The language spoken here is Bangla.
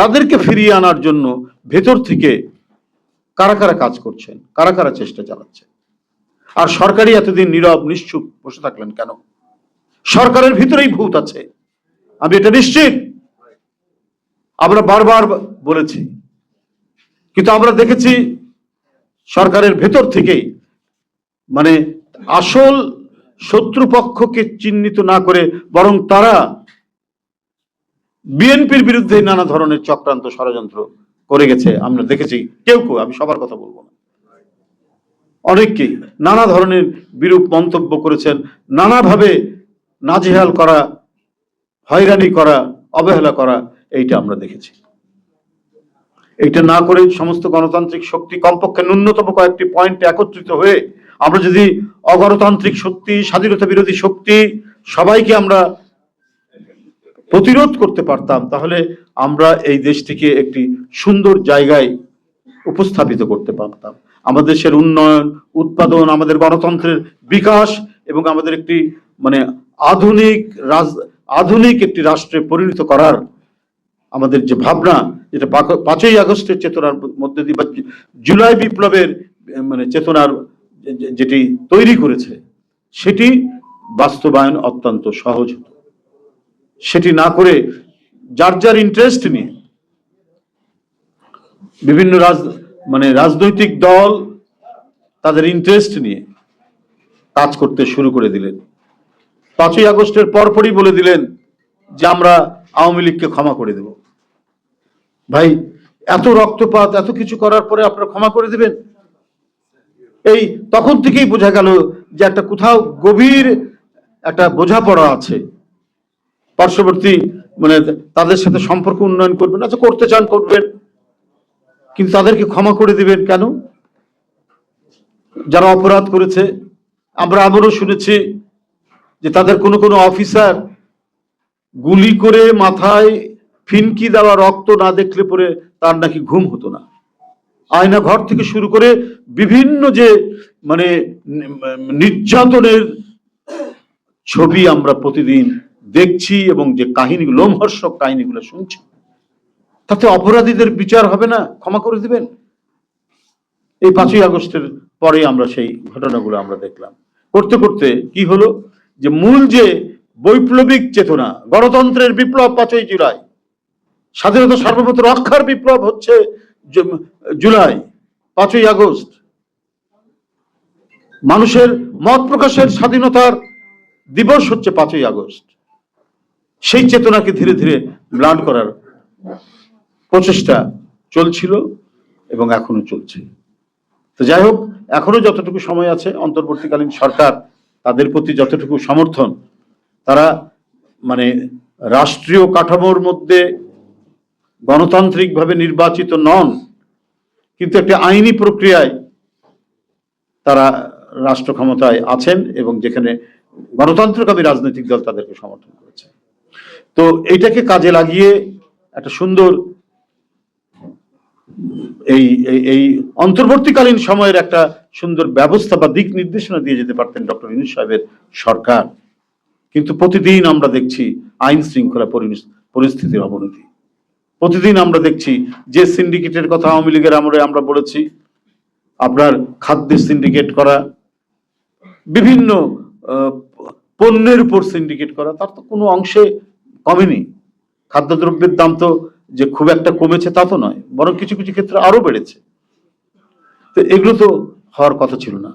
তাদেরকে ফিরিয়ে আনার জন্য ভেতর থেকে কারা কারা কাজ করছেন? কারা কারা চেষ্টা চালাচ্ছেন? আর সরকারি এতদিন নীরব, নিশ্চুপ বসে থাকলেন কেন? সরকারের ভিতরেই ভূত আছে। আমি এটা নিশ্চিত। আমরা বারবার বলেছি। কিন্তু আমরা দেখেছি সরকারের ভেতর থেকেই মানে আসল শত্রুপক্ষকে চিহ্নিত না করে বরং তারা বিএনপির বিরুদ্ধে নানা ধরনের চক্রান্ত ষড়যন্ত্র করে গেছে, আমরা দেখেছি। কেউ কেউ, আমি সবার কথা বলব না। অনেককেই নানা ধরনের বিরূপ মন্তব্য করেছেন, নানাভাবে নাজেহাল করা, হয়রানি করা, অবহেলা করা, এইটা আমরা দেখেছি। এইটা না করে সমস্ত গণতান্ত্রিক শক্তি কমপক্ষে ন্যূনতম কয়েকটি পয়েন্টে একত্রিত হয়ে আমরা যদি অগণতান্ত্রিক শক্তি, স্বাধীনতা বিরোধী শক্তি, সবাইকে আমরা প্রতিরোধ করতে পারতাম, তাহলে আমরা এই দেশটিকে একটি সুন্দর জায়গায় উপস্থাপিত করতে পারতাম। আমাদের দেশের উন্নয়ন, উৎপাদন, আমাদের গণতন্ত্রের বিকাশ এবং আমাদের একটি মানে আধুনিক রাজ, আধুনিক একটি রাষ্ট্রে পরিণত করার আমাদের যে ভাবনা, যেটা পাঁচই আগস্টের চেতনার মধ্যে দিয়ে বা জুলাই বিপ্লবের মানে চেতনার যেটি তৈরি করেছে, সেটি বাস্তবায়ন অত্যন্ত সহজ হতো। সেটি না করে যার যার ইন্টারেস্ট নিয়ে বিভিন্ন রাজ মানে রাজনৈতিক দল তাদের ইন্টারেস্ট নিয়ে কাজ করতে শুরু করে দিলেন। পাঁচই আগস্টের পরপরই বলে দিলেন যে আমরা আওয়ামী লীগকে ক্ষমা করে দেব। ভাই, এত রক্তপাত, এত কিছু করার পরে আপনারা ক্ষমা করে দিবেন? এই তখন থেকেই বোঝা গেল যে একটা কোথাও গভীর একটা বোঝাপড়া আছে। পার্শ্ববর্তী মানে তাদের সাথে সম্পর্ক উন্নয়ন করবেন আচ্ছা করতে চান করবেন, কিন্তু তাদেরকে ক্ষমা করে দিবেন কেন? যারা অপরাধ করেছে, আমরা আবারও শুনেছি যে তাদের কোনো কোনো অফিসার গুলি করে মাথায় ফিনকি দেওয়া রক্ত না দেখলে পরে তার নাকি ঘুম হতো না। আয়না ঘর থেকে শুরু করে বিভিন্ন যে মানে নির্যাতনের ছবি আমরা প্রতিদিন দেখছি এবং যে কাহিনী, লোমহর্ষক কাহিনীগুলো শুনছি। তাতে অপরাধীদের বিচার হবে না? ক্ষমা করে দিবেন? এই পাঁচই আগস্টের পরে আমরা সেই ঘটনাগুলো আমরা দেখলাম। করতে করতে কি হলো? যে মূল যে বৈপ্লবিক চেতনা, গণতন্ত্রের বিপ্লব পাঁচই জুলাই, স্বাধীনতা সার্বভৌমত্ব রক্ষার বিপ্লব হচ্ছে জুলাই, পাঁচই আগস্ট। মানুষের মত প্রকাশের স্বাধীনতার দিবস হচ্ছে পাঁচই আগস্ট। সেই চেতনাকে ধীরে ধীরে ম্লান করার প্রচেষ্টা চলছিল এবং এখনও চলছে। তো যাই হোক, এখনও যতটুকু সময় আছে, অন্তর্বর্তীকালীন সরকার তাদের প্রতি যতটুকু সমর্থন, তারা মানে রাষ্ট্রীয় কাঠামোর মধ্যে গণতান্ত্রিকভাবে নির্বাচিত নন, কিন্তু একটি আইনি প্রক্রিয়ায় তারা রাষ্ট্র ক্ষমতায় আছেন এবং যেখানে গণতন্ত্রকামী রাজনৈতিক দল তাদেরকে সমর্থন করেছে। তো এইটাকে কাজে লাগিয়ে একটা সুন্দর এই, এই- অন্তর্বর্তীকালীন সময়ের একটা সুন্দর ব্যবস্থা বা দিক নির্দেশনা দিয়ে যেতে পারতেন ডক্টর ইনুস সাহেবের সরকার। কিন্তু প্রতিদিন আমরা দেখছি আইন শৃঙ্খলা পরিস্থিতির অবনতি। প্রতিদিন আমরা দেখছি যে সিন্ডিকেটের কথা আওয়ামী লীগের আমলে আমরা বলেছি, আপনার খাদ্যের সিন্ডিকেট করা, বিভিন্ন পণ্যের উপর সিন্ডিকেট করা, তার তো কোনো অংশে কমেনি। খাদ্যদ্রব্যের দাম তো যে খুব একটা কমেছে তা তো নয়, বরং কিছু কিছু ক্ষেত্রে আরও বেড়েছে। তো এগুলো তো হওয়ার কথা ছিল না।